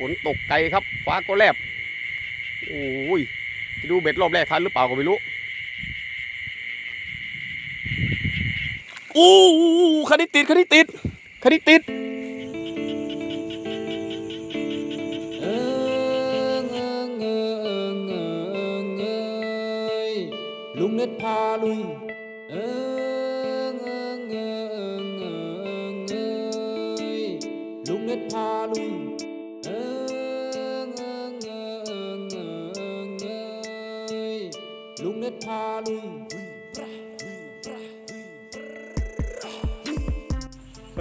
ฝนตกไกลครับ ฟ้าก็แลบโอ้ยจะดูเบ็ดรอบแรกทันหรือเปล่าก็ไม่รู้อู้คันนี้ติดคันนี้ติดคันนี้ติดลุงเน็ตพาลุยเอิงเอิงเอิงเอิงเอลุงเน็ตพา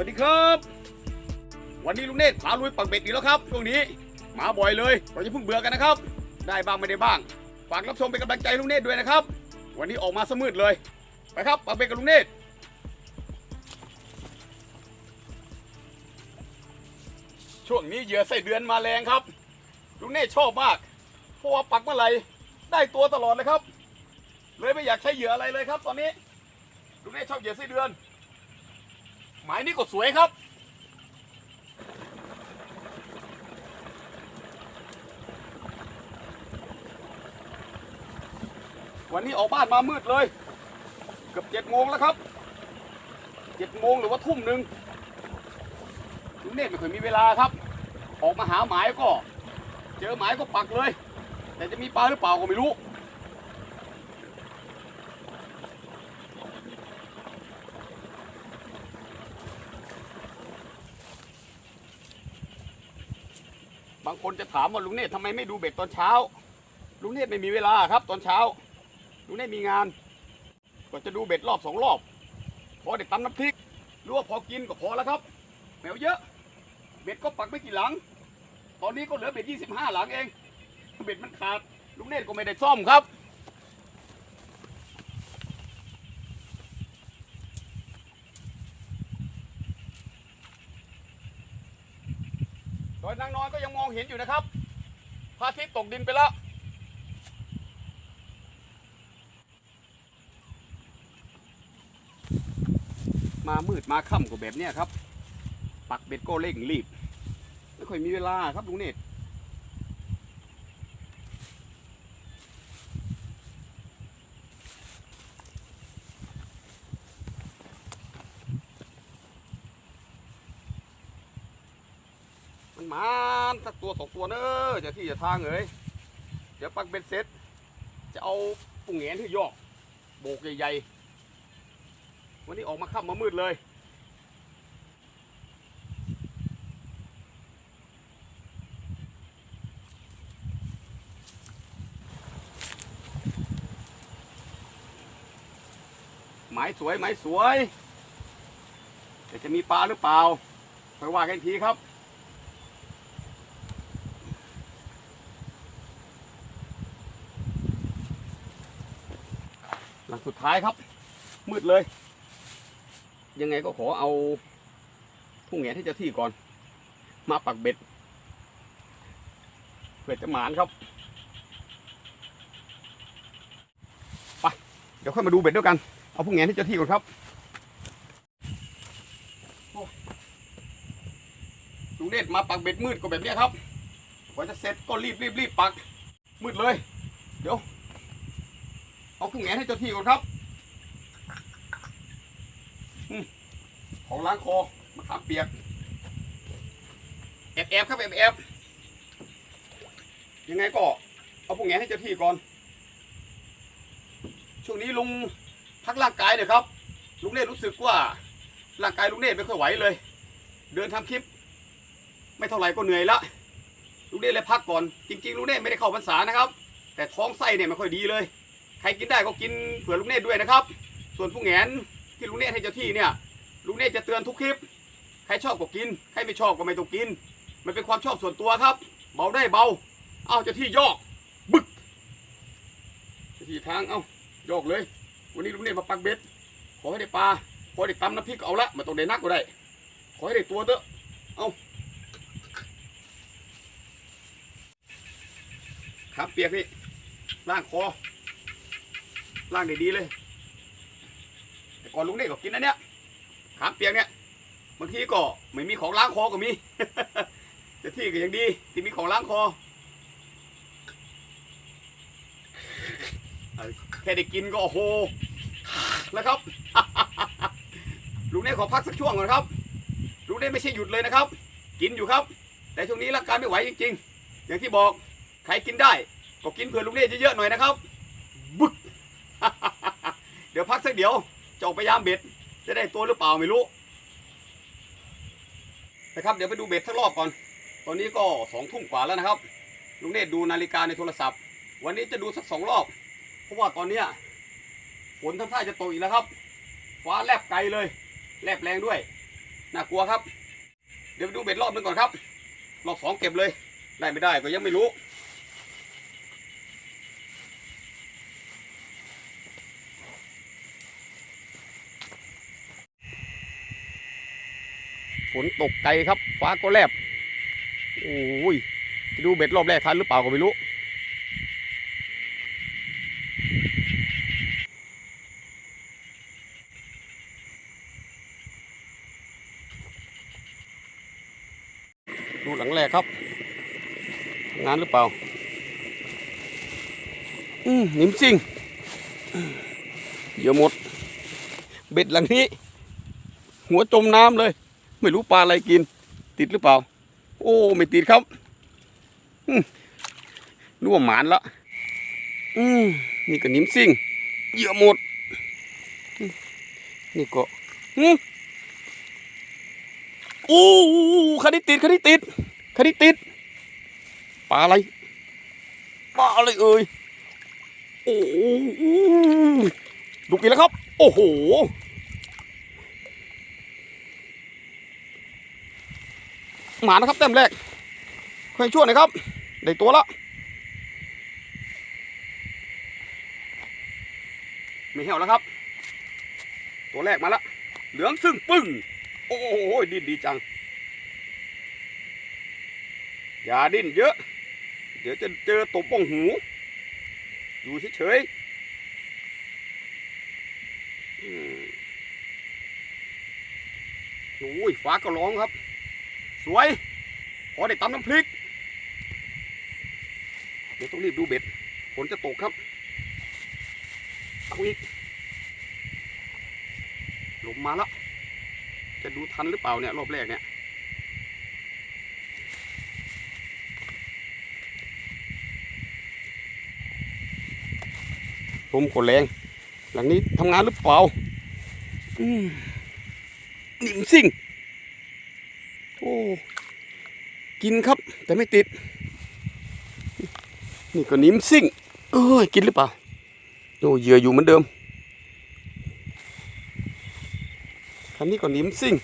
ดีครับ วันนี้ลุงเนตรพาลุยปักเบ็ดอีกแล้วครับช่วงนี้มาบ่อยเลยเราจะเพิ่งเบื่อกันนะครับ ได้บ้างไม่ได้บ้าง ฝากรับชมเป็นกำลังใจลุงเนตรด้วยนะครับ วันนี้ออกมาสมืดเลย ไปครับปักเบ็ดกับลุงเนตรช่วงนี้เหยื่อไส้เดือนมาแรงครับลุงเนตรชอบมาก เพราะว่าปักเมื่อไหร่ได้ตัวตลอดเลยครับ เลยไม่อยากใช้เหยื่ออะไรเลยครับ ตอนนี้ลุงเนตรชอบเหยื่อไส้เดือน หมายนี้ก็สวยครับ วันนี้ออกบ้านมามืดเลย เกือบเจ็ดโมงแล้วครับเจ็ดโมงหรือว่าทุ่มหนึ่งลุงเนตไม่เคยมีเวลาครับ ออกมาหาหมายก็ เจอหมายก็ปักเลย แต่จะมีปลาหรือเปล่าก็ไม่รู้ คนจะถามว่าลุงเนธทำไมไม่ดูเบ็ดตอนเช้า ลุงเนธไม่มีเวลาครับ ตอนเช้า ลุงเนธมีงาน ก็จะดูเบ็ดรอบสองรอบ พอเด็ดตำน้ำพริกหรือว่าพอกินก็พอแล้วครับแมวเยอะ เบ็ดก็ปักไม่กี่หลัง ตอนนี้ก็เหลือเบ็ดยี่สิบห้าหลังเอง เบ็ดมันขาด ลุงเนธก็ไม่ได้ซ่อมครับ อยนางนอนก็ยังมองเห็นอยู่นะครับพระอาทิตย์ตกดินไปแล้วมามืดมาค่ำกว่าแบบเนี้ยครับ ปักเบ็ดก็เร่งรีบ ไม่ค่อยมีเวลาครับลุงเนตรมันมาสักตั วสองตัวเนอจะที่จะทางเอ้ยเดี๋ยวปักเบ็ดเสร็จ จะเอาปุ่งแหงที่ยอก โบกใหญ่ๆ วันนี้ออกมาค่ำมามืดเลยหมายสวยหมายสวยแต่จะมีปลาหรือเปล่าไปว่ากันอีกทีครับ หลังสุดท้ายครับ มืดเลย ยังไงก็ขอเอาผู้แหงที่เจ้าที่ก่อน มาปักเบ็ดเพื่อจะหมานครับไปเดี๋ยวค่อยมาดูเบ็ดด้วยกัน เอาผู้แหงที่เจ้าที่ก่อนครับลุงเนตมาปักเบ็ดมืดก็แบบนี้ครับกว่าจะเสร็จก็รีบรีบรีบปัก มืดเลย เดี๋ยว เอาผู้แหงให้เจ้าที่ก่อนครับของล้างคอมะขามเปียกแอบแอบครับแอบแอบยังไงก็ เอาพวกแงให้เจ้าที่ก่อน ช่วงนี้ลุงพักร่างกายหน่อยครับ ลุงเนตรู้สึกว่าร่างกายลุงเนตไม่ค่อยไหวเลย เดินทำคลิป ไม่เท่าไหร่ก็เหนื่อยละลุงเนตเลยพักก่อน จริง ๆ ลุงเนตไม่ได้เข้าพรรษานะครับ แต่ท้องไส้เนี่ยไม่ค่อยดีเลย ใครกินได้ก็กินเผื่อลุงเนตด้วยนะครับ ส่วนผู้แงนที่ลุงเนตให้เจ้าที่เนี่ยลุงเนตจะเตือนทุกคลิป ใครชอบก็กิน ใครไม่ชอบก็ไม่ต้องกิน มันเป็นความชอบส่วนตัวครับ เบาได้เบา เอาเจะที่ยอก บึกเจะที่ทางเอายอกเลย วันนี้ลุงเนตมาปักเบ็ด ขอให้ได้ปลา ขอให้ได้ตำน้ำพริกก็เอาละไมาต้องได้นักก็ได้ ขอให้ได้ตัวเถอะ เอาขาเปียกนี่ล่างคอ ล่างได้ดีเลย แต่ก่อนลุงเนตรก็กินอันเนี้ยขามเปียกเนี่ยบางทีก็ไม่มีของล้างคอก็มีจะที่ก็ยังดีที่มีของล้างคอเออแค่ได้กินก็โอ้โหแล้วครับ ลุงเน่ขอพักสักช่วงก่อนครับ ลุงเน่ไม่ใช่หยุดเลยนะครับ กินอยู่ครับ แต่ช่วงนี้ร่างกายไม่ไหวจริง ๆ อย่างที่บอกใครกินได้ ก็กินเผื่อลุงเน่เยอะๆหน่อยนะครับบึก เดี๋ยวพักสักเดี๋ยวจะออกไปยามเบ็ด จะได้ตัวหรือเปล่าไม่รู้นะครับเดี๋ยวไปดูเบ็ดสักรอบก่อน ตอนนี้ก็สองทุ่มกว่าแล้วนะครับ ลุงเนตดูนาฬิกาในโทรศัพท์ วันนี้จะดูสักสองรอบ เพราะว่าตอนเนี้ยฝนทำท่าจะตกอีกแล้วครับ ฟ้าแลบไกลเลยแลบแรงด้วย น่ากลัวครับ เดี๋ยวไปดูเบ็ดรอบหนึงก่อนครับ รอบสองเก็บเลย ได้ไม่ได้ก็ยังไม่รู้ นตกไกลครับ ฟ้าก็แลบโอ้ยจะดูเบ็ดรอบแรกทันหรือเปล่าก็ไม่รู้ ดูหลังแรกครับ งานหรือเปล่า อืมนิ่มจริงเดี๋ยวหมด เบ็ดหลังนี้ หัวจมน้ำเลย ไม่รู้ปลาอะไรกิน ติดหรือเปล่า โอ้ไม่ติดครับนึกว่าหมานละอืมนี่ก็นิ่มซิ่งเยื่อหมด นี่ก็อืมโอ้คันนี้ติดคันนี้ติดคันนี้ติดปลาอะไรปลาอะไรเอ่ยโอ้ดูกินแล้วครับ โอ้โห หมานะครับเต็มแรกค่อยช่วยนะครับ ได้ตัวละไม่เหี่ยวแล้วครับ ตัวแรกมาละเหลืองซึ่งปึ้ง โอ้โหดิ้นดีจัง อย่าดิ้นเยอะ เดี๋ยวจะเจอตบป้องหู อยู่เฉยๆโอ้ยฟ้าก็ร้องครับ วยพอได้ตำน้ำพริก เดี๋ยวต้องรีบดูเบ็ดฝนจะตกครับเอาอีกลมมาแล้ว จะดูทันหรือเปล่าเนี่ย รอบแรกเนี่ยลมก็แรง หลังนี้ทำงานหรือเปล่า อืมนิ่มสิ่ง โอ้ กินครับ แต่ไม่ติด นี่ก็นิ่มซิ่งเอ้ยกินหรือเปล่าโอ้เหยื่ออยู่เหมือนเดิมคันนี้ก็นิ่มซิ่ง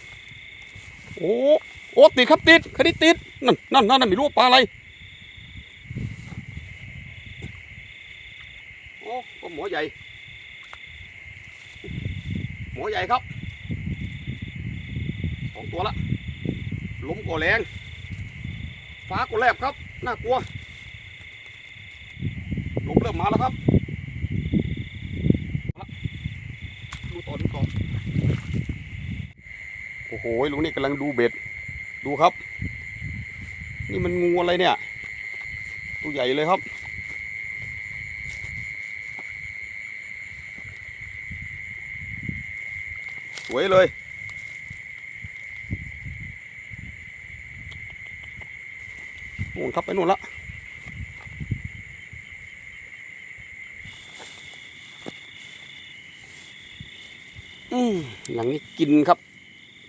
โอ้โอ้ติดครับติดคันนี้ติดนั่นนั่นนั่นไม่รู้ปลาอะไรโอ้ก็หมอใหญ่ หมอใหญ่ครับสองตัวละล้มก็แรง ฟ้าก็แลบครับ น่ากลัวลมเริ่มมาแล้วครับดูต่อดูต่อโอ้โหลุงนี่กำลังดูเบ็ด ดูครับ นี่มันงูอะไรเนี่ย ตัวใหญ่เลยครับสวยเลย นู่นครับไปนู่นละอืมหลังนี้กินครับ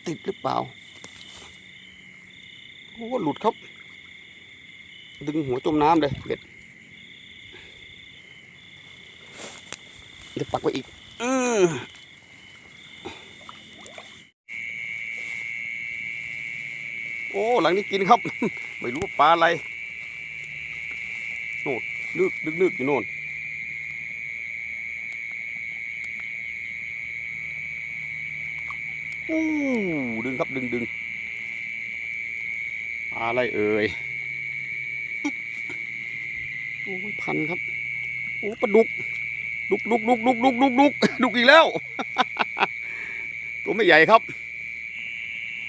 ติดหรือเปล่าโอ้หลุดครับ ดึงหัวจมน้ำเลยเบ็ดเดี๋ยวปักไว้อีก อืม อ้หลังนี้กินครับ ไม่รู้ปลาอะไรโน่นนึกนึกนึกอยู่โน่นอู้ดึงครับดึงดึงปลาอะไรเอ่ยโอ้ยพันครับโอ้ปลาดุกดุกดุกดุกดุกดุกดุกดุกดุกอีกแล้ว ตัวไม่ใหญ่ครับ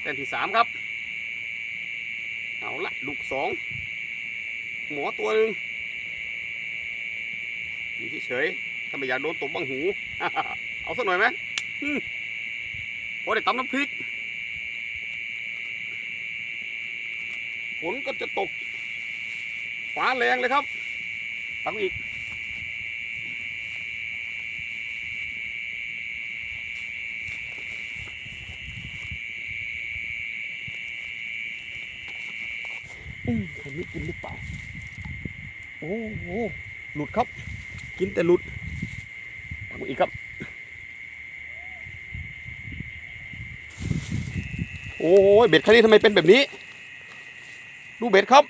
แต้มที่สามครับ สองหมอตัวหนึ่งอยู่เฉยๆถ้าไม่อยากโดนตบบังหู เอาสักหน่อยไหมพอได้ตำน้ำพริกฝนก็จะตกฟ้าแรงเลยครับตักอีก อืมคนนี้กินหรือเปล่า โอ้โหหลุดครับ กินแต่หลุดตักอีกครับ โอ้ยเบ็ดคันนี้ทำไมเป็นแบบนี้ ดูเบ็ดครับ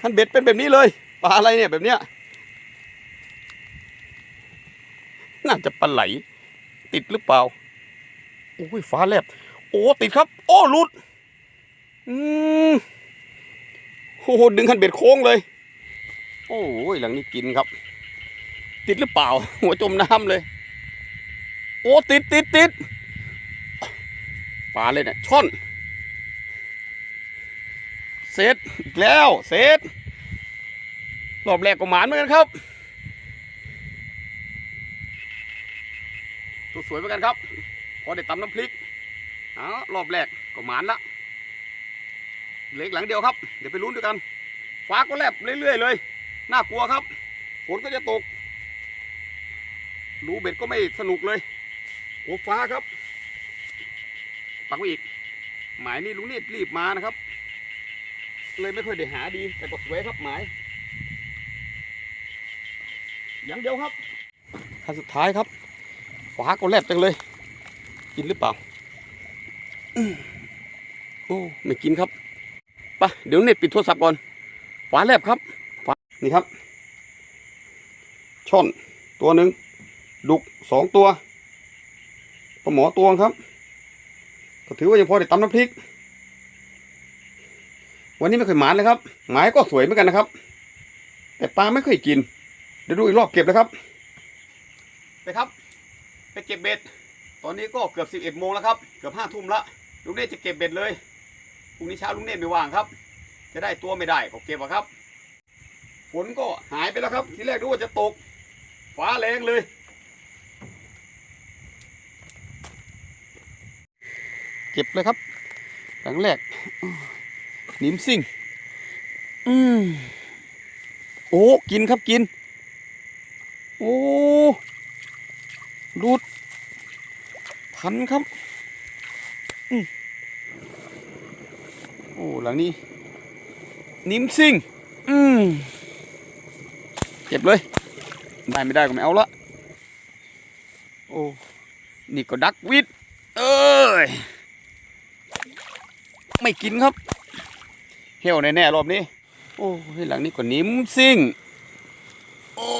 คันเบ็ดเป็นแบบนี้เลยปลาอะไรเนี่ยแบบเนี้ยน่าจะปลาไหล ติดหรือเปล่า โอ้ยฟ้าแลบโอ้ติดครับ โอ้หลุด อืมโอ้โหดึงคันเบ็ดโค้งเลย โอ้ยหลังนี้กินครับ ติดหรือเปล่า หัวจมน้ำเลย โอ้ติดติดติดปลาเลยเนี่ยช่อนเซตอีกแล้วเซตรอบแรกก็หมานเหมือนกันครับตัวสวยเหมือนกันครับ พอได้ตำน้ำพริกเอารอบแรกก็หมานละเหล็กหลังเดียวครับ เดี๋ยวไปลุ้นด้วยกัน ฟ้าก็แลบเรื่อยๆเลย น่ากลัวครับ ฝนก็จะตกดูเบ็ดก็ไม่สนุกเลยโอ้ฟ้าครับ ปักไว้อีก หมายนี่ลุงนี่รีบมานะครับ เลยไม่ค่อยได้หาดี แต่ก็สวยครับหมาย อย่างเดียวครับขั้นสุดท้ายครับ ฟ้าก็แลบจังเลย กินหรือเปล่าโอ้ไม่กินครับไปะเดี๋ยวเน็ตปิดโทรศัพท์ก่อนฟ้าแลบครับฟ้านี่ครับ ช่อนตัวหนึ่งดุกสองตัวปลาหมอตัวครับ ก็ถือว่ายังพอได้ตำน้ำพริก วันนี้ไม่เคยหมานเลยครับ หมายก็สวยเหมือนกันนะครับ แต่ปลาไม่เคยกิน เดี๋ยวดูอีกรอบเก็บเลยครับ ไปครับ ไปเก็บเบ็ด ตอนนี้ก็เกือบสิบเอ็ดโมงแล้วครับ เกือบห้าทุ่มละลุงเนตจะเก็บเบ็ดเลย พรุ่งนี้เช้าลุงเนตไม่ว่างครับ จะได้ตัวไม่ได้ก็เก็บอะครับ ฝนก็หายไปแล้วครับ ทีแรกดูว่าจะตก ฟ้าแรงเลย เก็บเลยครับครั้งแรกนิมซิ่ง อืมโอ้ กินครับกิน โอ้รูดันครับอืมโอ้หลังนี้ นิมซิ่งอืมเก็บเลย ได้ไม่ได้ก็ไม่เอาละโอ้นี่ก็ดักวิดเอ้ยไม่กินครับ เหี่ยวแน่ๆรอบนี้ โอ้ยหลังนี้ก็นิ่มซิ่ง โอ้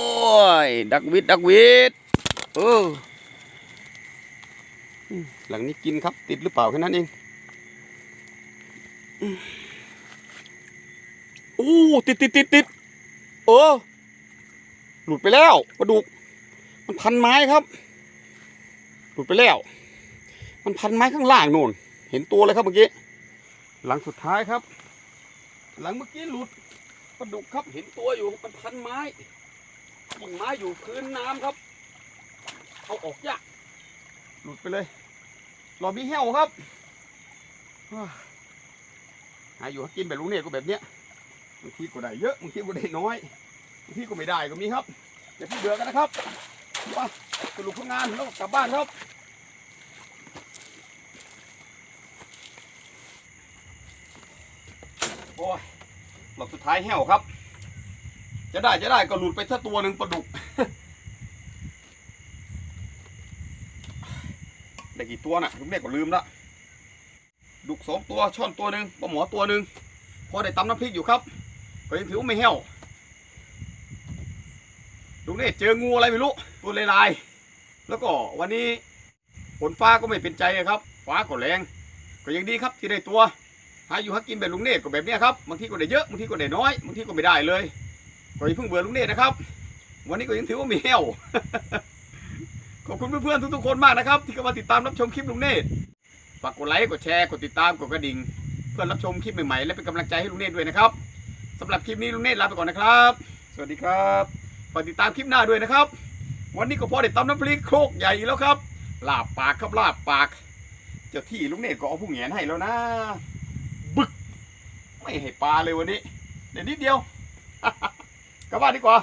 ย ดักวิดดักวิดเออ หลังนี้กินครับติดหรือเปล่าแค่นั้นเองอืมโอ้ติดติดติดติดเออ หลุดไปแล้วปลาดุก มันพันไม้ครับ หลุดไปแล้ว มันพันไม้ข้างล่างโน่น เห็นตัวเลยครับเมื่อกี้ หลังสุดท้ายครับ หลังเมื่อกี้หลุดปลาดุกครับเห็นตัวอยู่มันพันไม้กิ่งไม้อยู่พื้นน้ำครับ เอาออกยากหลุดไปเลย รอบนี้แห้วครับว้าหาอยู่กินแบบลุงเนี่ยก็แบบเนี้ยบางทีก็ได้เยอะบางทีก็ได้น้อยบางทีก็ไม่ได้ก็มีครับอย่าพิ่เบื่อกันนะครับไปสรุปผลงานแล้วกลับบ้านครับโอ้ยหลบสุดท้ายแห้วครับ จะได้จะได้ก็หลุดไปสักตัวหนึ่งปลาดุก ได้กี่ตัวน่ะลุงเด็กก็ลืมละดุกสองตัวช่อนตัวหนึ่งปลาหมอตัวหนึ่งพอได้ตำน้ำพริกอยู่ครับก็ยังถือว่าไม่แห้วลุงเด็กเจองูอะไรไม่รู้ตัวลายๆแล้วก็วันนี้ฝนฟ้าก็ไม่เป็นใจครับฟ้าก็แรง ก็ยังดีครับที่ได้ตัวหาอยู่หากินแบบลุงเนตก็แบบนี้ครับบางทีก็ได้เยอะบางทีก็ได้น้อยบางทีก็ไม่ได้เลย ก็อย่าเพิ่งเบื่อลุงเนตนะครับ วันนี้ก็ยังถือว่ามีแห้ว ขอบคุณเพื่อนๆทุกๆคนมากนะครับ ที่เข้ามาติดตามรับชมคลิปลุงเนตรฝากกดไลค์กดแชร์กดติดตามกดกระดิ่ง เพื่อรับชมคลิปใหม่ๆและเป็นกำลังใจให้ลุงเนตรด้วยนะครับสำหรับคลิปนี้ลุงเนตรลาไปก่อนนะครับ สวัสดีครับฝากติดตามคลิปหน้าด้วยนะครับ วันนี้ก็พอได้ตำน้ำพริกโครกใหญ่แล้วครับลาบปากครับลาบปาก เจ้าที่ลุงเนตรก็เอาผู้เหงียนให้แล้วนะ บึก ไม่ให้ปลาเลยวันนี้ เดี๋ยวนิดเดียว กลับบ้านดีกว่า